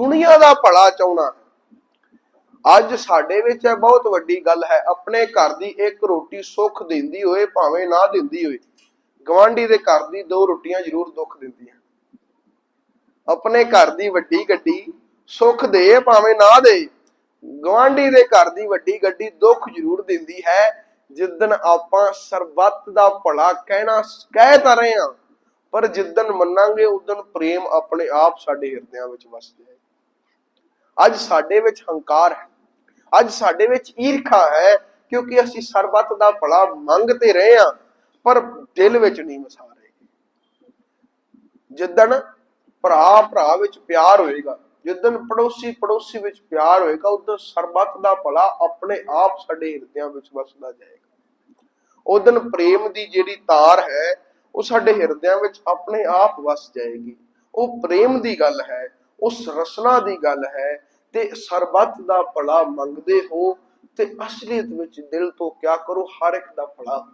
ਦੁਨੀਆ ਦਾ ਭਲਾ ਚਾਹਣਾ ਅੱਜ ਸਾਡੇ ਵਿੱਚ ਇਹ ਬਹੁਤ ਵੱਡੀ ਗੱਲ ਹੈ, ਆਪਣੇ ਘਰ ਦੀ ਇੱਕ ਰੋਟੀ ਸੁੱਖ ਦਿੰਦੀ ਹੋਏ ਭਾਵੇਂ ਨਾ ਦਿੰਦੀ ਹੋਏ। ਗਵਾਂਢੀ ਦੇ ਘਰ ਦੀ ਦੋ ਰੋਟੀਆਂ ਜ਼ਰੂਰ ਦੁੱਖ ਦਿੰਦੀਆਂ। ਆਪਣੇ ਘਰ ਦੀ ਵੱਡੀ ਗੱਡੀ ਸੁੱਖ ਦੇ, ਭਾਵੇਂ ਨਾ ਦੇ। ਗਵਾਂਢੀ ਦੇ ਘਰ ਦੀ ਵੱਡੀ ਗੱਡੀ ਦੁੱਖ ਜ਼ਰੂਰ ਦਿੰਦੀ ਹੈ। ਜਿੱਦਨ ਆਪਾਂ ਸਰਬੱਤ ਦਾ ਭਲਾ ਕਹਿਣਾ, ਕਹਿ ਤਾਂ ਰਹੇ ਹਾਂ, ਪਰ ਜਿੱਦਨ ਮੰਨਾਂਗੇ ਉਦਨ ਪ੍ਰੇਮ ਆਪਣੇ ਆਪ ਸਾਡੇ ਹਿਰਦਿਆਂ ਵਿੱਚ ਵਸ ਜਾਏ ਅੱਜ ਸਾਡੇ ਵਿੱਚ ਹੰਕਾਰ ਹੈ। ਅੱਜ ਸਾਡੇ ਵਿੱਚ ਈਰਖਾ ਹੈ ਕਿਉਂਕਿ ਅਸੀਂ ਸਰਬੱਤ ਦਾ ਭਲਾ ਮੰਗਤੇ ਰਹੇ ਹਾਂ, ਪਰ ਦਿਲ ਵਿੱਚ ਨਹੀਂ ਵਸਾ ਰਹੇ। ਜਿੱਦਣ ਭਰਾ ਭਰਾ ਵਿੱਚ ਪਿਆਰ ਹੋਏਗਾ, ਜਿੱਦਣ ਪੜੋਸੀ ਪੜੋਸੀ ਵਿੱਚ ਪਿਆਰ ਹੋਏਗਾ, ਉਦੋਂ ਸਰਬੱਤ ਦਾ ਭਲਾ ਆਪਣੇ ਆਪ ਸਾਡੇ ਹਿਰਦਿਆਂ ਵਿੱਚ ਵਸਦਾ ਜਾਏਗਾ। ਉਦੋਂ ਪ੍ਰੇਮ ਦੀ ਜਿਹੜੀ ਤਾਰ ਹੈ, ਉਹ ਸਾਡੇ ਹਿਰਦਿਆਂ ਵਿੱਚ ਆਪਣੇ ਆਪ ਵਸ ਜਾਏਗੀ। ਉਹ ਪ੍ਰੇਮ ਦੀ ਗੱਲ ਹੈ ਉਸ ਰਸਨਾ ਦੀ ਗੱਲ ਹੈ ਤੇ ਸਰਬੱਤ ਦਾ ਭਲਾ ਮੰਗਦੇ ਹੋ ਤੇ ਅਸਲੀਅਤ ਵਿੱਚ ਦਿਲ ਤੋਂ ਕਿਆ ਕਰੋ? ਹਰ ਇੱਕ ਦਾ ਭਲਾ